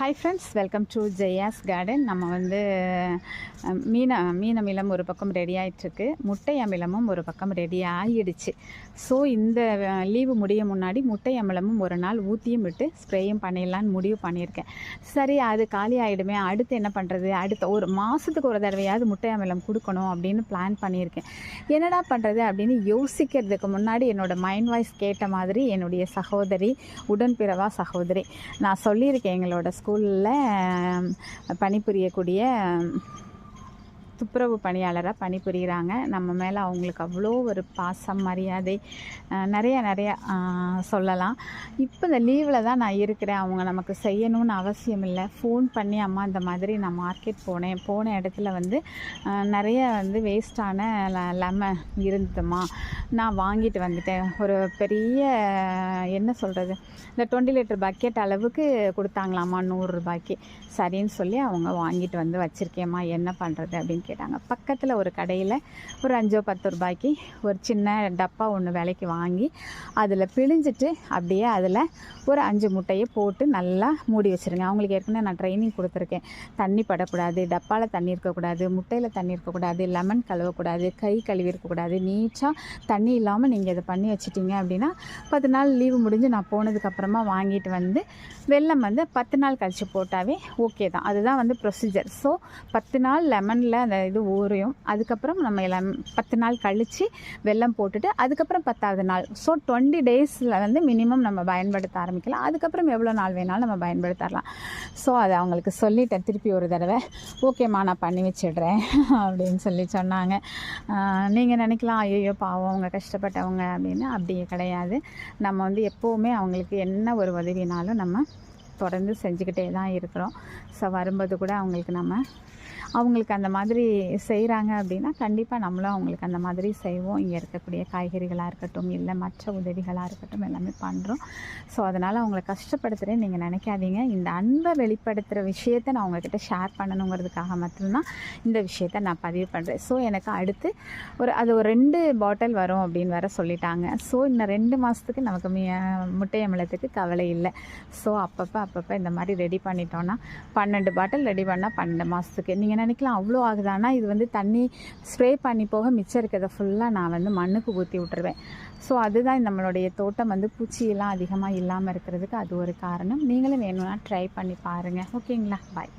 Hi friends welcome to Jaya's garden நம்ம வந்து அஹ், மீன மீன் அமிலம் ஒரு பக்கம் ரெடி ஆகிட்டுருக்கு முட்டை அமிலமும் ஒரு பக்கம் ரெடி ஆகிடுச்சு ஸோ இந்த லீவு முடிய முன்னாடி முட்டை அமிலமும் ஒரு நாள் ஊற்றியும் விட்டு ஸ்ப்ரேயும் பண்ணிடலான்னு முடிவு பண்ணியிருக்கேன். சரி அது காலி ஆகிடுமே அடுத்து என்ன பண்ணுறது அடுத்த ஒரு மாதத்துக்கு ஒரு தடவையாவது முட்டை அமிலம் கொடுக்கணும் அப்படின்னு பிளான் பண்ணியிருக்கேன். என்னடா பண்ணுறது அப்படின்னு யோசிக்கிறதுக்கு முன்னாடி என்னோட மைண்ட் வாய்ஸ் கேட்ட மாதிரி என்னுடைய சகோதரி உடன்பிறவா சகோதரி நான் சொல்லியிருக்கேன் எங்களோட ஸ்கூலில் பணிபுரியக்கூடிய துப்புரவு பணியாளராக பணிபுரிகிறாங்க நம்ம மேலே அவங்களுக்கு அவ்வளோ ஒரு பாசம் மரியாதை நிறைய நிறைய சொல்லலாம். இப்போ இந்த லீவில் தான் நான் இருக்கிறேன். அவங்க நமக்கு செய்யணும்னு அவசியம் இல்லை. ஃபோன் பண்ணி அம்மா இந்த மாதிரி நான் மார்க்கெட் போனேன். போன இடத்துல வந்து நிறைய வந்து வேஸ்டான லெமன் இருந்ததுமா. நான் வாங்கிட்டு வந்துட்டேன். ஒரு பெரிய என்ன சொல்கிறது இந்த டுவெண்ட்டி லிட்டர் பக்கெட் அளவுக்கு கொடுத்தாங்களாம்மா நூறுரூபாய்க்கு சரின்னு சொல்லி அவங்க வாங்கிட்டு வந்து வச்சுருக்கேம்மா. என்ன பண்ணுறது அப்படின்னு கேட்டாங்க. பக்கத்தில் ஒரு கடையில் ஒரு அஞ்சோ பத்து ரூபாய்க்கு ஒரு சின்ன டப்பா ஒன்று விலைக்கு வாங்கி அதில் பிழிஞ்சிட்டு அப்படியே அதில் ஒரு அஞ்சு முட்டையை போட்டு நல்லா மூடி வச்சுருங்க. அவங்களுக்கு ஏற்கனவே நான் ட்ரைனிங் கொடுத்துருக்கேன். தண்ணி படக்கூடாது டப்பாவில் தண்ணி இருக்கக்கூடாது முட்டையில் தண்ணி இருக்கக்கூடாது லெமன் கழுவக்கூடாது கை கழுவி இருக்கக்கூடாது. நீச்சாக தண்ணி இல்லாமல் நீங்கள் இதை பண்ணி வச்சிட்டிங்க அப்படின்னா பத்து நாள் லீவு முடிஞ்சு நான் போனதுக்கப்புறமா வாங்கிட்டு வந்து வெல்லம் வந்து பத்து நாள் கழித்து போட்டாவே ஓகே தான். அதுதான் வந்து ப்ரொசீஜர் ஸோ பத்து நாள் லெமனில் அந்த இது ஊறையும் அதுக்கப்புறம் நம்ம எல்லாம் பத்து நாள் கழித்து வெள்ளம் போட்டுட்டு அதுக்கப்புறம் பத்தாவது நாள். ஸோ டுவெண்ட்டி டேஸில் வந்து மினிமம் நம்ம பயன்படுத்த ஆரம்பிக்கலாம். அதுக்கப்புறம் எவ்வளோ நாள் வேணாலும் நம்ம பயன்படுத்தலாம் ஸோ அதை அவங்களுக்கு சொல்லிட்டேன் திருப்பி ஒரு தடவை. ஓகேம்மா நான் பண்ணி வச்சிடுறேன் அப்படின்னு சொல்லி சொன்னாங்க. நீங்கள் நினைக்கலாம் ஐயோ பாவம் அவங்க கஷ்டப்பட்டவங்க அப்படின்னு. அப்படி கிடையாது. நம்ம வந்து எப்போவுமே அவங்களுக்கு என்ன ஒரு உதவினாலும் நம்ம தொடர்ந்து செஞ்சுக்கிட்டே தான் இருக்கிறோம். ஸோ வரும்போது கூட அவங்களுக்கு நம்ம அவங்களுக்கு அந்த மாதிரி செய்கிறாங்க அப்படின்னா கண்டிப்பாக நம்மளும் அவங்களுக்கு அந்த மாதிரி செய்வோம். இங்கே இருக்கக்கூடிய காய்கறிகளாக இருக்கட்டும் இல்லை மற்ற உதவிகளாக இருக்கட்டும் எல்லாமே பண்ணுறோம் ஸோ அதனால் அவங்கள கஷ்டப்படுத்துகிறேன்னு நீங்கள் நினைக்காதீங்க. இந்த அன்பை வெளிப்படுத்துகிற விஷயத்தை நான் உங்ககிட்ட ஷேர் பண்ணணுங்கிறதுக்காக மட்டும்தான் இந்த விஷயத்தை நான் பதிவு பண்ணுறேன் ஸோ எனக்கு அடுத்து ஒரு அது ஒரு ரெண்டு பாட்டில் வரும் அப்படின்னு வேற சொல்லிட்டாங்க. ஸோ இன்னும் ரெண்டு மாதத்துக்கு நமக்கு மீ முட்டை கவலை இல்லை. ஸோ அப்பப்போ அப்பப்போ இந்த மாதிரி ரெடி பண்ணிட்டோன்னா பன்னெண்டு பாட்டில் ரெடி பண்ணால் பன்னெண்டு மாதத்துக்கு நீங்கள் நினைக்கலாம் அவ்வளோ ஆகுதானா இது வந்து தண்ணி ஸ்ப்ரே பண்ணி போக மிச்சம் இருக்கிறத ஃபுல்லாக நான் வந்து மண்ணுக்கு ஊற்றி விட்டுருவேன். ஸோ அதுதான் நம்மளுடைய தோட்டம் வந்து பூச்சியெல்லாம் அதிகமாக இல்லாமல் இருக்கிறதுக்கு அது ஒரு காரணம். நீங்களும் வேணும்னா ட்ரை பண்ணி பாருங்கள் ஓகேங்களா பாய்